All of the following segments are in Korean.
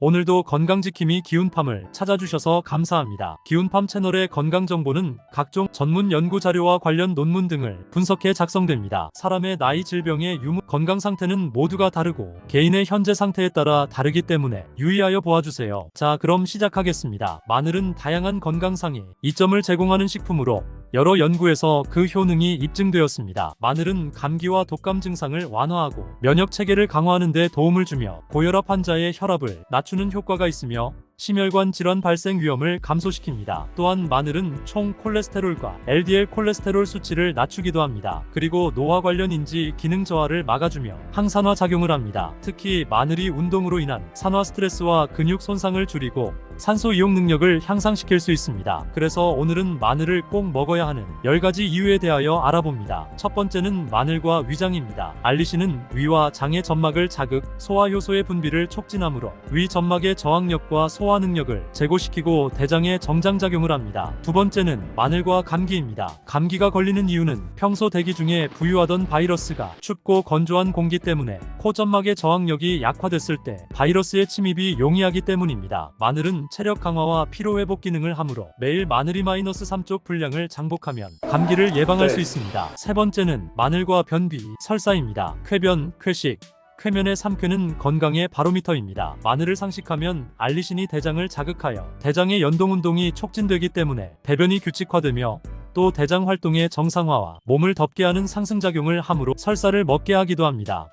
오늘도 건강지킴이 기운팜을 찾아주셔서 감사합니다. 기운팜 채널의 건강 정보는 각종 전문 연구 자료와 관련 논문 등을 분석해 작성됩니다. 사람의 나이, 질병의 유무, 건강 상태는 모두가 다르고 개인의 현재 상태에 따라 다르기 때문에 유의하여 보아주세요. 자, 그럼 시작하겠습니다. 마늘은 다양한 건강상의 이점을 제공하는 식품으로 여러 연구에서 그 효능이 입증되었습니다. 마늘은 감기와 독감 증상을 완화하고 면역 체계를 강화하는 데 도움을 주며 고혈압 환자의 혈압을 낮추는 효과가 있으며 심혈관 질환 발생 위험을 감소시킵니다. 또한 마늘은 총 콜레스테롤과 LDL 콜레스테롤 수치를 낮추기도 합니다. 그리고 노화 관련 인지 기능 저하를 막아주며 항산화 작용을 합니다. 특히 마늘이 운동으로 인한 산화 스트레스와 근육 손상을 줄이고 산소 이용 능력을 향상시킬 수 있습니다. 그래서 오늘은 마늘을 꼭 먹어야 하는 10가지 이유에 대하여 알아봅니다. 첫 번째는 마늘과 위장입니다. 알리신은 위와 장의 점막을 자극, 소화 효소의 분비를 촉진하므로 위 점막의 저항력과 소화 능력을 제고시키고 대장에 정장작용을 합니다. 두 번째는 마늘과 감기입니다. 감기가 걸리는 이유는 평소 대기 중에 부유하던 바이러스가 춥고 건조한 공기 때문에 코 점막의 저항력이 약화됐을 때 바이러스의 침입이 용이하기 때문입니다. 마늘은 체력 강화와 피로 회복 기능을 하므로 매일 마늘이 마이너스 3쪽 분량을 장복하면 감기를 예방할 수 있습니다. 세 번째는 마늘과 변비, 설사입니다. 쾌변, 쾌식, 쾌면의 삼쾌는 건강의 바로미터입니다. 마늘을 상식하면 알리신이 대장을 자극하여 대장의 연동 운동이 촉진되기 때문에 배변이 규칙화되며 또 대장 활동의 정상화와 몸을 덮게 하는 상승작용을 함으로 설사를 먹게 하기도 합니다.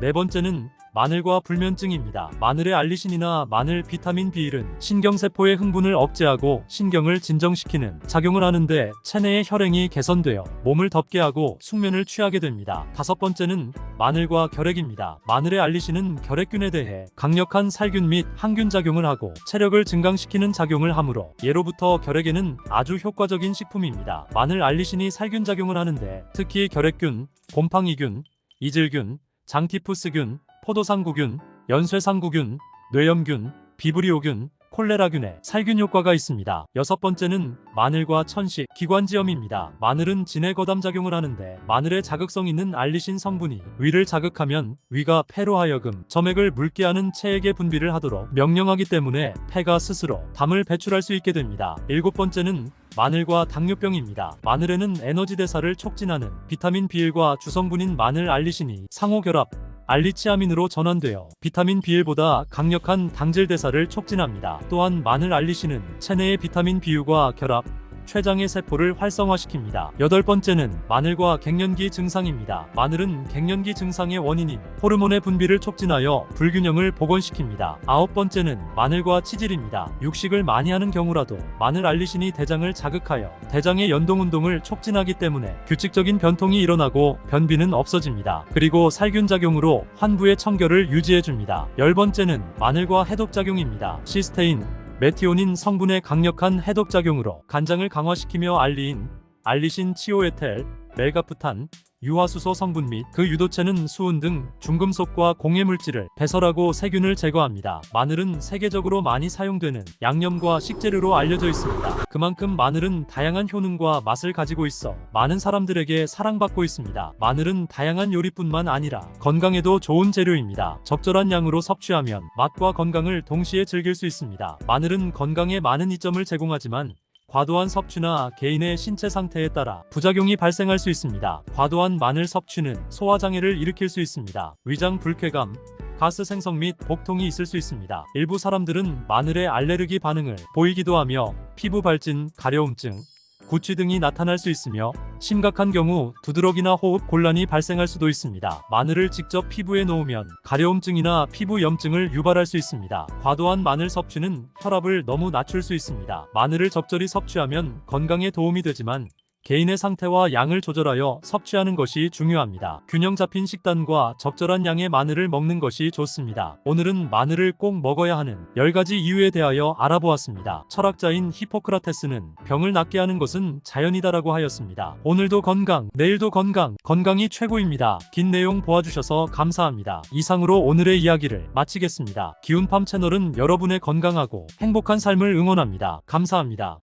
네 번째는 마늘과 불면증입니다. 마늘의 알리신이나 마늘 비타민 B1은 신경세포의 흥분을 억제하고 신경을 진정시키는 작용을 하는데 체내의 혈행이 개선되어 몸을 덮게 하고 숙면을 취하게 됩니다. 다섯 번째는 마늘과 결핵입니다. 마늘의 알리신은 결핵균에 대해 강력한 살균 및 항균 작용을 하고 체력을 증강시키는 작용을 하므로 예로부터 결핵에는 아주 효과적인 식품입니다. 마늘 알리신이 살균 작용을 하는데 특히 결핵균, 곰팡이균, 이질균, 장티푸스균, 포도상구균, 연쇄상구균, 뇌염균, 비브리오균, 콜레라균의 살균 효과가 있습니다. 여섯 번째는 마늘과 천식, 기관지염입니다. 마늘은 진해 거담 작용을 하는데 마늘에 자극성 있는 알리신 성분이 위를 자극하면 위가 폐로 하여금 점액을 묽게 하는 체액의 분비를 하도록 명령하기 때문에 폐가 스스로 담을 배출할 수 있게 됩니다. 일곱 번째는 마늘과 당뇨병입니다. 마늘에는 에너지 대사를 촉진하는 비타민 B1과 주성분인 마늘 알리신이 상호 결합, 알리치아민으로 전환되어 비타민 B1보다 강력한 당질 대사를 촉진합니다. 또한 마늘 알리신은 체내의 비타민 B6과 결합, 췌장의 세포를 활성화시킵니다. 여덟 번째는 마늘과 갱년기 증상입니다. 마늘은 갱년기 증상의 원인인 호르몬의 분비를 촉진하여 불균형을 복원시킵니다. 아홉 번째는 마늘과 치질입니다. 육식을 많이 하는 경우라도 마늘 알리신이 대장을 자극하여 대장의 연동 운동을 촉진하기 때문에 규칙적인 변통이 일어나고 변비는 없어집니다. 그리고 살균 작용으로 환부의 청결을 유지해 줍니다. 열 번째는 마늘과 해독 작용입니다. 시스테인, 메티오닌 성분의 강력한 해독 작용으로 간장을 강화시키며 알리인, 알리신 치오에텔, 멜가프탄, 유화수소 성분 및 그 유도체는 수은 등 중금속과 공해 물질을 배설하고 세균을 제거합니다. 마늘은 세계적으로 많이 사용되는 양념과 식재료로 알려져 있습니다. 그만큼 마늘은 다양한 효능과 맛을 가지고 있어 많은 사람들에게 사랑받고 있습니다. 마늘은 다양한 요리뿐만 아니라 건강에도 좋은 재료입니다. 적절한 양으로 섭취하면 맛과 건강을 동시에 즐길 수 있습니다. 마늘은 건강에 많은 이점을 제공하지만 과도한 섭취나 개인의 신체 상태에 따라 부작용이 발생할 수 있습니다. 과도한 마늘 섭취는 소화장애를 일으킬 수 있습니다. 위장 불쾌감, 가스 생성 및 복통이 있을 수 있습니다. 일부 사람들은 마늘에 알레르기 반응을 보이기도 하며 피부 발진, 가려움증, 구취 등이 나타날 수 있으며 심각한 경우 두드러기나 호흡 곤란이 발생할 수도 있습니다. 마늘을 직접 피부에 놓으면 가려움증이나 피부 염증을 유발할 수 있습니다. 과도한 마늘 섭취는 혈압을 너무 낮출 수 있습니다. 마늘을 적절히 섭취하면 건강에 도움이 되지만 개인의 상태와 양을 조절하여 섭취하는 것이 중요합니다. 균형 잡힌 식단과 적절한 양의 마늘을 먹는 것이 좋습니다. 오늘은 마늘을 꼭 먹어야 하는 10가지 이유에 대하여 알아보았습니다. 철학자인 히포크라테스는 병을 낫게 하는 것은 자연이다라고 하였습니다. 오늘도 건강, 내일도 건강, 건강이 최고입니다. 긴 내용 보아주셔서 감사합니다. 이상으로 오늘의 이야기를 마치겠습니다. 기운팜 채널은 여러분의 건강하고 행복한 삶을 응원합니다. 감사합니다.